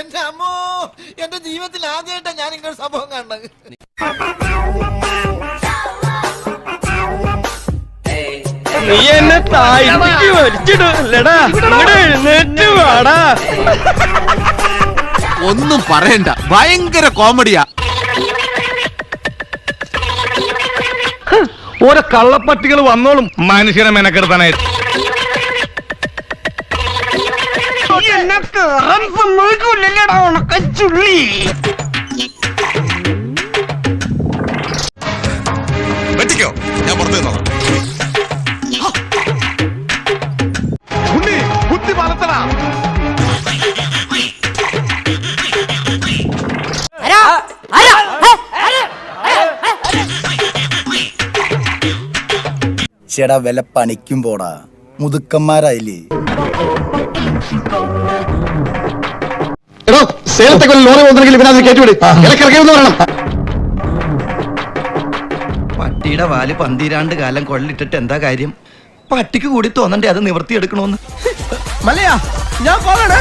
എന്റെ അമ്മോ എന്റെ ജീവിതത്തിൽ ആദ്യമായിട്ടാ ഞാൻ ഇങ്ങനെ സംഭവം കാണുന്നത്. നീ എന്നെ ഇവിടെ എഴുന്നേറ്റ് വാടാ. ഒന്നും പറയണ്ട. ഭയങ്കര കോമഡിയാ. ഓരോ കള്ളപ്പട്ടികൾ വന്നോളും. മനുഷ്യനെ മെനക്കെടുത്താനായിട്ട്. എന്നെ കേറാൻ സമ്മതിക്കൂലല്ലേടാ ഉണക്കച്ചുള്ളി. വെട്ടിക്കോ. ഞാൻ പുറത്തു നിന്നോ ഉണ്ണി ചേടാ വില പണിക്കും പോടാ. മുതുക്കന്മാരായില്ലേ? എടോ സേലത്തെ ലോറി പോകുന്നെങ്കിൽ ഇവനത് കയറ്റിവിട്. ഇറക്കിറക്കിയെന്ന് പറയണം പട്ടിയുടെ വാൽ പന്തിരാണ്ട് കാലം കൊള്ളിട്ടിട്ട് എന്താ കാര്യം? പട്ടിക്ക് കൂടി തോന്നണ്ടേ അത് നിവർത്തിയെടുക്കണോന്ന് മലയാ ഞാൻ പോകണേ